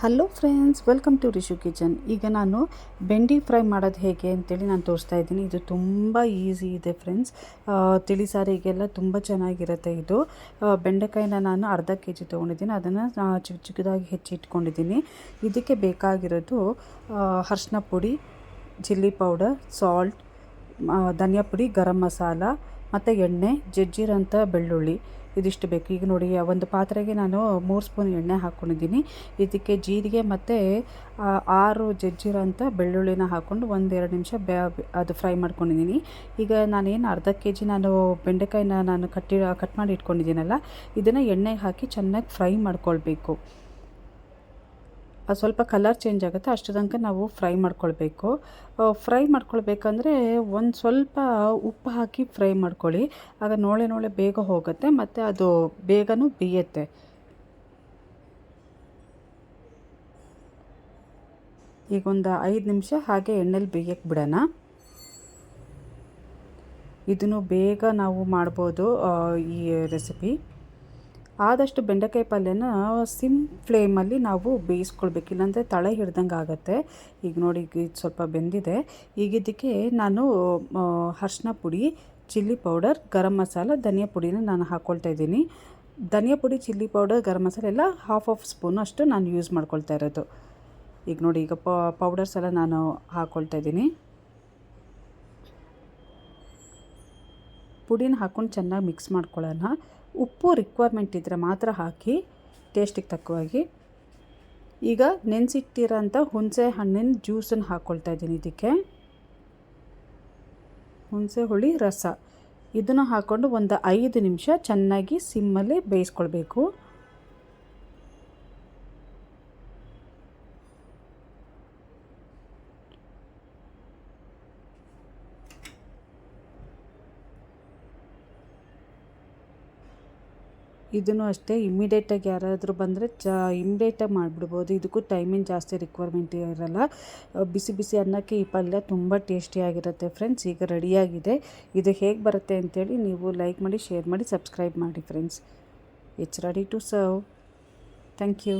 Hello friends, welcome to Rishu kitchen. ಈಗ ನಾನು ಬೆಂಡಿ ಫ್ರೈ ಮಾಡೋದು ಹೇಗೆ ಅಂತೇಳಿ ನಾನು ತೋರಿಸ್ತಾ ಇದ್ದೀನಿ. ಇದು ತುಂಬ ಈಸಿ ಇದೆ ಫ್ರೆಂಡ್ಸ್. ತಿಳಿ ಸಾರಿಗೆಲ್ಲ ತುಂಬ ಚೆನ್ನಾಗಿರುತ್ತೆ ಇದು. ಬೆಂಡೆಕಾಯಿನ ನಾನು ಅರ್ಧ ಕೆ ಜಿ ತೊಗೊಂಡಿದ್ದೀನಿ. ಅದನ್ನು ಚಿಕ್ಕ ಚಿಕ್ಕದಾಗಿ ಹೆಚ್ಚಿಟ್ಕೊಂಡಿದ್ದೀನಿ ಇದಕ್ಕೆ ಬೇಕಾಗಿರೋದು ಅರ್ಶಿನ ಪುಡಿ, ಚಿಲ್ಲಿ ಪೌಡರ್, ಸಾಲ್ಟ್ ಧನಿಯಾ ಪುಡಿ, ಗರಂ ಮಸಾಲ, ಮತ್ತು ಎಣ್ಣೆ ಜಜ್ಜಿರೋಂಥ ಬೆಳ್ಳುಳ್ಳಿ. ಇದಿಷ್ಟು ಬೇಕು. ಈಗ ನೋಡಿ ಒಂದು ಪಾತ್ರೆಗೆ ನಾನು ಮೂರು ಸ್ಪೂನ್ ಎಣ್ಣೆ ಹಾಕ್ಕೊಂಡಿದ್ದೀನಿ ಇದಕ್ಕೆ ಜೀರಿಗೆ ಮತ್ತು ಆರು ಜಜ್ಜಿರೋಂಥ ಬೆಳ್ಳುಳ್ಳಿನ ಹಾಕ್ಕೊಂಡು ಒಂದೆರಡು ನಿಮಿಷ ಬ್ಯಾ ಅದು ಫ್ರೈ ಮಾಡ್ಕೊಂಡಿದ್ದೀನಿ. ಈಗ ನಾನೇನು ಅರ್ಧ ಕೆ ಜಿ ನಾನು ಬೆಂಡೆಕಾಯಿನ ನಾನು ಕಟ್ಟಿ, ಕಟ್ ಮಾಡಿ ಇಟ್ಕೊಂಡಿದ್ದೀನಲ್ಲ, ಇದನ್ನು ಎಣ್ಣೆಗೆ ಹಾಕಿ ಚೆನ್ನಾಗಿ ಫ್ರೈ ಮಾಡ್ಕೊಳ್ಬೇಕು. ಸ್ವಲ್ಪ ಕಲರ್ ಚೇಂಜ್ ಆಗುತ್ತೆ, ಅಷ್ಟು ತನಕ ನಾವು ಫ್ರೈ ಮಾಡ್ಕೊಳ್ಬೇಕು. ಫ್ರೈ ಮಾಡ್ಕೊಳ್ಬೇಕಂದ್ರೆ ಒಂದು ಸ್ವಲ್ಪ ಉಪ್ಪು ಹಾಕಿ ಫ್ರೈ ಮಾಡ್ಕೊಳ್ಳಿ. ಆಗ ನೋಳೆ ನೋಳೆ ಬೇಗ ಹೋಗುತ್ತೆ, ಮತ್ತು ಅದು ಬೇಗನೂ ಬೇಯುತ್ತೆ. ಈಗ ಒಂದು ಐದು ನಿಮಿಷ ಹಾಗೆ ಎಣ್ಣೆಲಿ ಬೇಯಕ್ಕೆ ಬಿಡೋಣ. ಇದನ್ನು ಬೇಗ ನಾವು ಮಾಡ್ಬೋದು ಈ ರೆಸಿಪಿ ಆದಷ್ಟು ಬೆಂಡೆಕಾಯಿ ಪಲ್ಯನ ಸಿಮ್ ಫ್ಲೇಮಲ್ಲಿ ನಾವು ಬೇಯಿಸ್ಕೊಳ್ಬೇಕು, ಇಲ್ಲಾಂದರೆ ತಳೆ ಹಿಡ್ದಂಗೆ ಆಗುತ್ತೆ. ಈಗ ನೋಡಿ, ಈಗ ಇದು ಸ್ವಲ್ಪ ಬೆಂದಿದೆ. ಈಗ ಇದಕ್ಕೆ ನಾನು ಅರ್ಶಿನ ಪುಡಿ, ಚಿಲ್ಲಿ ಪೌಡರ್, ಗರಂ ಮಸಾಲ, ಧನಿಯಾ ಪುಡಿನ ನಾನು ಹಾಕ್ಕೊಳ್ತಾ ಇದ್ದೀನಿ. ಧನಿಯಾ ಪುಡಿ, ಚಿಲ್ಲಿ ಪೌಡರ್, ಗರಂ ಮಸಾಲೆ ಎಲ್ಲ ಹಾಫ್ ಆಫ್ ಸ್ಪೂನ್ ಅಷ್ಟು ನಾನು ಯೂಸ್ ಮಾಡ್ಕೊಳ್ತಾ ಇರೋದು. ಈಗ ನೋಡಿ, ಈಗ ಪೌಡರ್ಸ್ ಎಲ್ಲ ನಾನು ಹಾಕ್ಕೊಳ್ತಾ ಇದ್ದೀನಿ. ಪುಡಿನ ಹಾಕ್ಕೊಂಡು ಚೆನ್ನಾಗಿ ಮಿಕ್ಸ್ ಮಾಡ್ಕೊಳ್ಳೋಣ. ಉಪ್ಪು ರಿಕ್ವೈರ್ಮೆಂಟ್ ಇದ್ದರೆ ಮಾತ್ರ ಹಾಕಿ ಟೇಸ್ಟಿಗೆ ತಕ್ಕವಾಗಿ. ಈಗ ನೆನೆಸಿಟ್ಟಿರೋಂಥ ಹುಣಸೆ ಹಣ್ಣಿನ ಜ್ಯೂಸನ್ನು ಹಾಕ್ಕೊಳ್ತಾ ಇದ್ದೀನಿ ಇದಕ್ಕೆ. ಹುಣಸೆ ಹುಳಿ, ರಸ. ಇದನ್ನು ಹಾಕ್ಕೊಂಡು ಒಂದು ಐದು ನಿಮಿಷ ಚೆನ್ನಾಗಿ ಸಿಮ್ಮಲ್ಲಿ ಬೇಯಿಸ್ಕೊಳ್ಬೇಕು. ಇದನ್ನು ಅಷ್ಟೇ ಇಮ್ಮಿಡಿಯೇಟಾಗಿ ಯಾರಾದರೂ ಬಂದರೆ ಚ ಇಮ್ಮಿಡಿಯೇಟಾಗಿ ಮಾಡಿಬಿಡ್ಬೋದು. ಇದಕ್ಕೂ ಟೈಮಿಂಗ್ ಜಾಸ್ತಿ ರಿಕ್ವೈರ್ಮೆಂಟ್ ಇರಲ್ಲ. ಬಿಸಿ ಬಿಸಿ ಅನ್ನಕ್ಕೆ ಈ ಪಲ್ಯ ತುಂಬ ಟೇಸ್ಟಿಯಾಗಿರುತ್ತೆ ಫ್ರೆಂಡ್ಸ್ ಈಗ ರೆಡಿಯಾಗಿದೆ ಇದು ಹೇಗೆ ಬರುತ್ತೆ ಅಂತೇಳಿ ನೀವು ಲೈಕ್ ಮಾಡಿ ಶೇರ್ ಮಾಡಿ ಸಬ್ಸ್ಕ್ರೈಬ್ ಮಾಡಿ friends it's ready to serve thank you